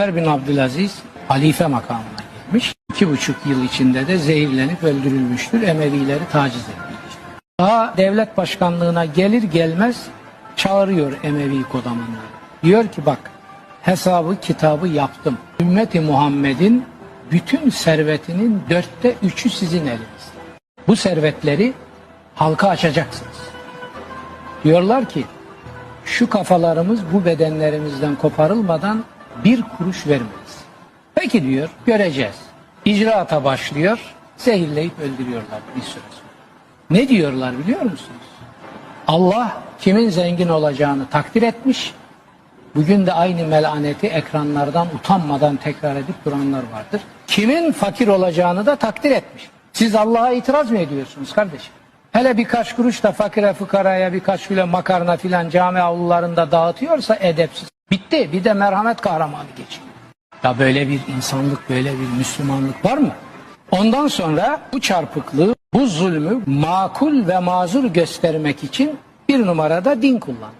Ömer bin Abdülaziz halife makamına gelmiş. İki buçuk yıl içinde de zehirlenip öldürülmüştür. Emevileri taciz etmiştir. Daha devlet başkanlığına gelir gelmez çağırıyor Emevi kodamanları. Diyor ki bak hesabı kitabı yaptım. Ümmeti Muhammed'in bütün servetinin dörtte üçü sizin elinizde. Bu servetleri halka açacaksınız. Diyorlar ki şu kafalarımız bu bedenlerimizden koparılmadan bir kuruş vermeyiz. Peki diyor göreceğiz. İcraata başlıyor zehirleyip öldürüyorlar bir süre sonra. Ne diyorlar biliyor musunuz? Allah kimin zengin olacağını takdir etmiş. Bugün de aynı melaneti ekranlardan utanmadan tekrar edip duranlar vardır. Kimin fakir olacağını da takdir etmiş. Siz Allah'a itiraz mı ediyorsunuz kardeşim? Hele birkaç kuruş da fakire fukaraya birkaç kilo makarna filan cami avlularında dağıtıyorsa edepsiz. Bitti bir de merhamet kahramanı geçiyor. Ya böyle bir insanlık böyle bir Müslümanlık var mı? Ondan sonra bu çarpıklığı, bu zulmü makul ve mazur göstermek için bir numarada din kullandı.